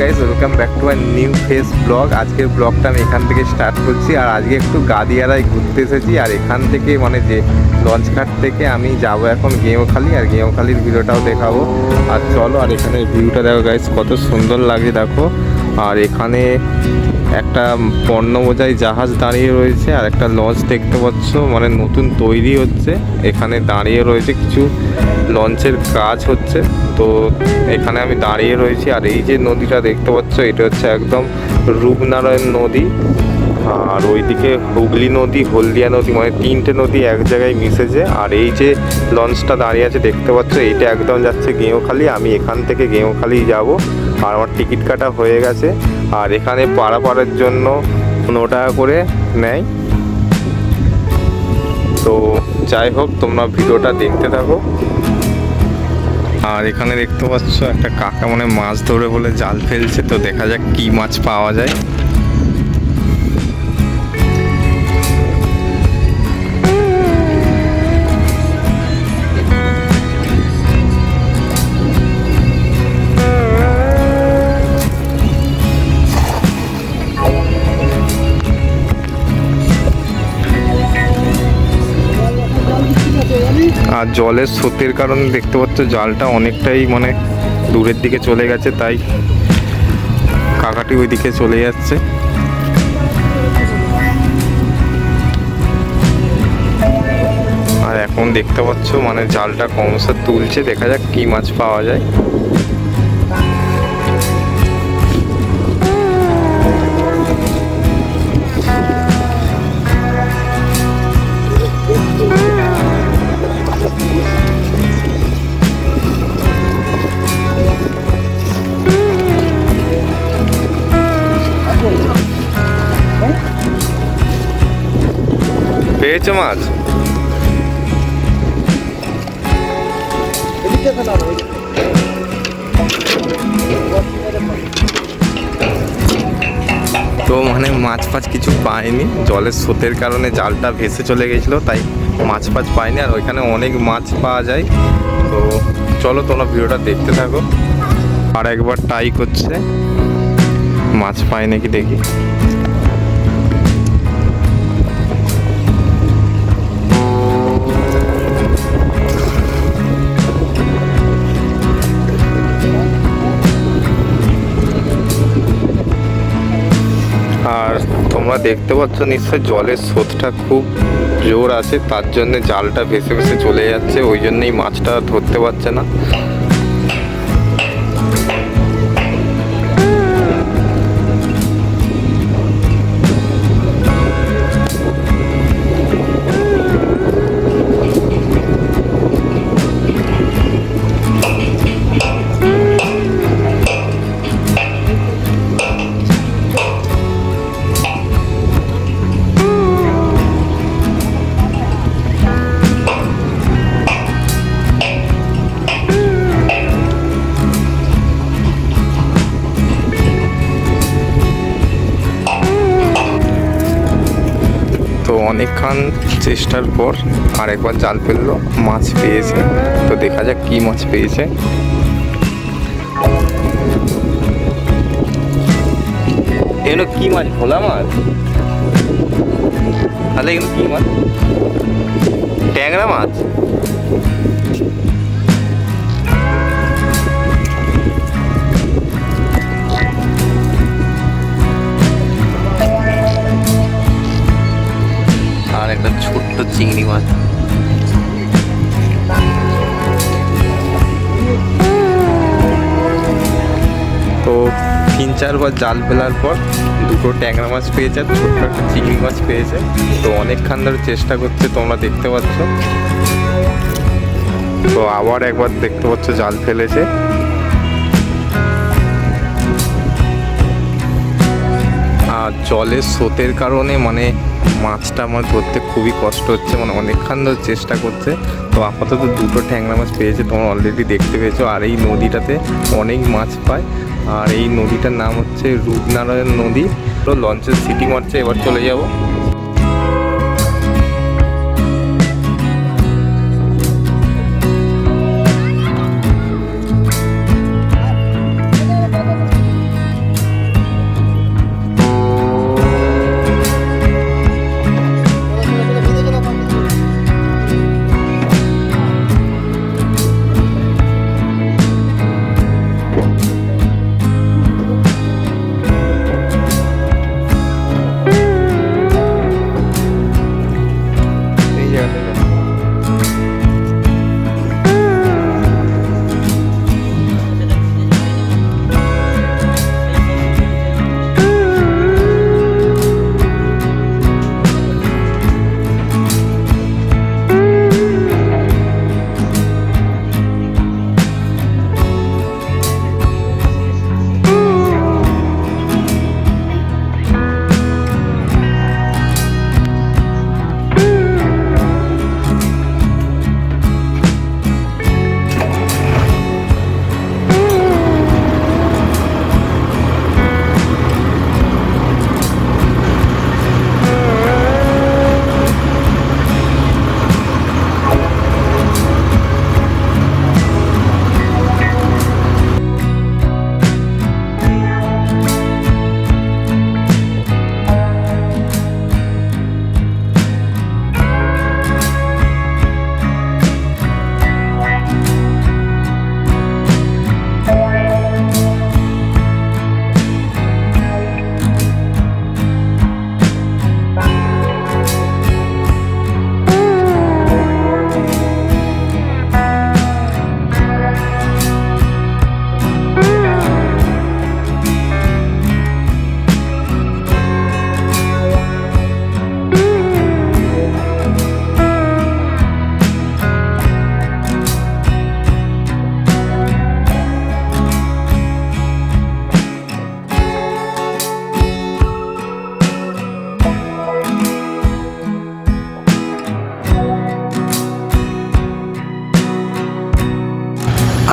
Guys welcome back to our new face blog আজকের ব্লগটা আমি এখান থেকে স্টার্ট করছি আর আজকে একটু গাদিয়ারায় ঘুরতে এসেছি আর এখান থেকে মানে যে লঞ্চ ঘাট থেকে আমি যাব এখন গেমখালি আর গেমখালির ভিডিওটাও দেখাবো। আর চলো আর এখানে ভিউটা দেখো গাইজ কত সুন্দর লাগে দেখো। আর এখানে একটা পণ্য বোঝাই জাহাজ দাঁড়িয়ে রয়েছে আর একটা লঞ্চ দেখতে পাচ্ছ মানে নতুন তৈরি হচ্ছে। এখানে দাঁড়িয়ে রয়েছে কিছু লঞ্চের কাজ হচ্ছে। তো এখানে আমি দাঁড়িয়ে রয়েছি আর এই যে নদীটা দেখতে পাচ্ছ, এটা হচ্ছে একদম রূপনারায়ণ নদী। আর ওইদিকে হুগলি নদী, হলদিয়া নদী মানে তিনটে নদী এক জায়গায় মিশেছে। আর এই যে লঞ্চটা দাঁড়িয়ে আছে দেখতে পাচ্ছ এইটা একদম যাচ্ছে গেঁওখালি। আমি এখান থেকে গেঁওখালি যাব। আর আমার টিকিট কাটা হয়ে গেছে। আর এখানে পারাপারের জন্য পনেরো টাকা করে নেয়। তো যাই হোক, তোমরা ভিডিওটা দেখতে থাকো। আর এখানে দেখতে পাচ্ছ একটা কাকা মনে মাছ ধরে বলে জাল ফেলছে। তো দেখা যাক কি মাছ পাওয়া যায়। আর জলের স্রোতের কারণে দেখতে পাচ্ছ জালটা অনেকটাই মানে দূরের দিকে চলে গেছে, তাই কাকাটি ওইদিকে চলে যাচ্ছে। আর এখন দেখতে পাচ্ছ মানে জালটা কমসে তুলছে, দেখা যাক কি মাছ পাওয়া যায়। পেয়েছ মাছ। তো মানে মাছ ফাছ কিছু পাইনি। জলের স্রোতের কারণে জালটা ভেসে চলে গেছিল, তাই মাছ ফাছ পাইনি, আর ওইখানে অনেক মাছ পাওয়া যায়। তো চলো তোমরা ভিডিওটা দেখতে থাকো। আর একবার ট্রাই করছে। মাছ পাই নাকি দেখি। তোমরা দেখতে পাচ্ছ নিশ্চয় জলের স্রোতটা খুব জোর আছে, তার জন্য জালটা ভেসে ভেসে চলে যাচ্ছে, ওই জন্যই মাছটা ধরতে পারছে না। অনেকক্ষণ চেষ্টার পর আরেকবার জাল ফেলল, মাছ পেয়েছে। তো দেখা যাক কি মাছ পেয়েছে। এগুলো কি মাছ? ভোলা মাছ? তাহলে এগুলো কি মাছ? ট্যাংরা মাছ? একটা ছোট্ট চিংড়ি মাছ। তো তিন চারবার জাল ফেলার পর দুটো ট্যাংরা মাছ পেয়েছে আর ছোট্ট একটা চিংড়ি মাছ পেয়েছে। তো অনেকক্ষণ ধরে চেষ্টা করছে তোমরা দেখতে পাচ্ছ। তো আবার একবার দেখতে পাচ্ছ জাল ফেলেছে। আর জলের স্রোতের কারণে মানে মাছটা আমার ধরতে খুবই কষ্ট হচ্ছে মানে অনেকক্ষণ ধরে চেষ্টা করছে। তো আপাতত দুটো ট্যাংরা মাছ পেয়েছে, তোমরা অলরেডি দেখতে পেয়েছ। আর এই নদীটাতে অনেক মাছ পায়। আর এই নদীটার নাম হচ্ছে রূপনারায়ণ নদী। তো লঞ্চের সিটি মারছে এবার চলে যাব।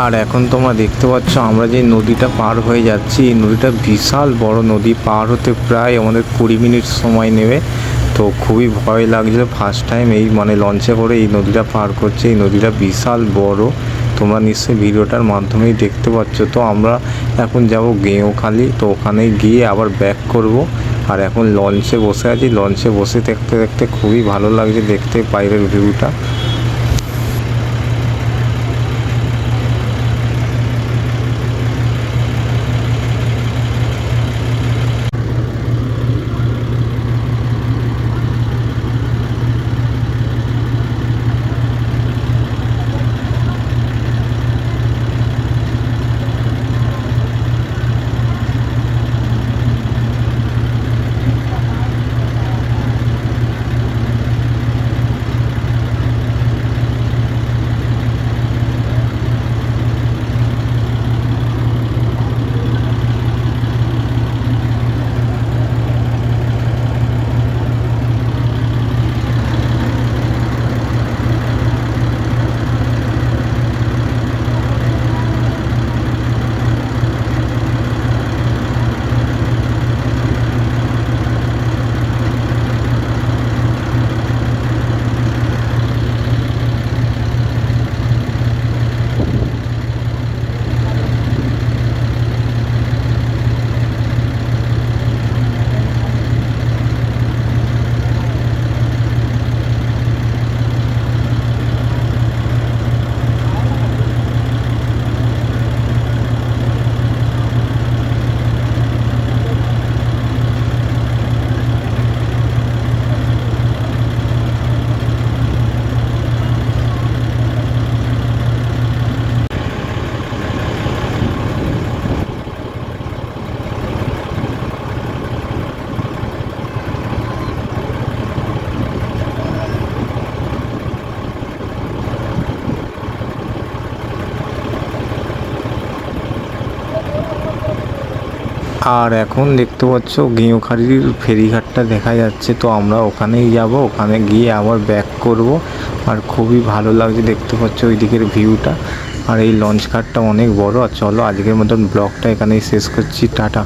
আর এখন তোমরা দেখতে পাচ্ছ, আমরা যে নদীটা পার হয়ে যাচ্ছি, এই নদীটা বিশাল বড় নদী, পার হতে প্রায় আমাদের কুড়ি মিনিট সময় নেবে। তো খুবই ভয় লাগছিল ফার্স্ট টাইম এই মানে লঞ্চে করে এই নদীটা পার করছে, এই নদীটা বিশাল বড়। তোমরা নিশ্চয়ই ভিডিওটার মাধ্যমেই দেখতে পাচ্ছ। তো আমরা এখন যাব গেঁওখালি, তো ওখানে গিয়ে আবার ব্যাক করব। আর এখন লঞ্চে বসে আছি। লঞ্চে বসে দেখতে দেখতে খুবই ভালো লাগছে, দেখতে বাইরের ভিউটা আর এখন দেখতে পাচ্ছ গেঁওখালির ফেরিঘাটটা দেখা যাচ্ছে, তো আমরা ওখানেই যাব, ওখানে গিয়ে আবার ব্যাক করব। আর খুবই ভালো লাগছে দেখতে পাচ্ছ ওই দিকের ভিউটা আর এই লঞ্চ ঘাটটা অনেক বড়, আর চলো আজকের মতন ব্লগটা এখানেই শেষ করছি, টাটা।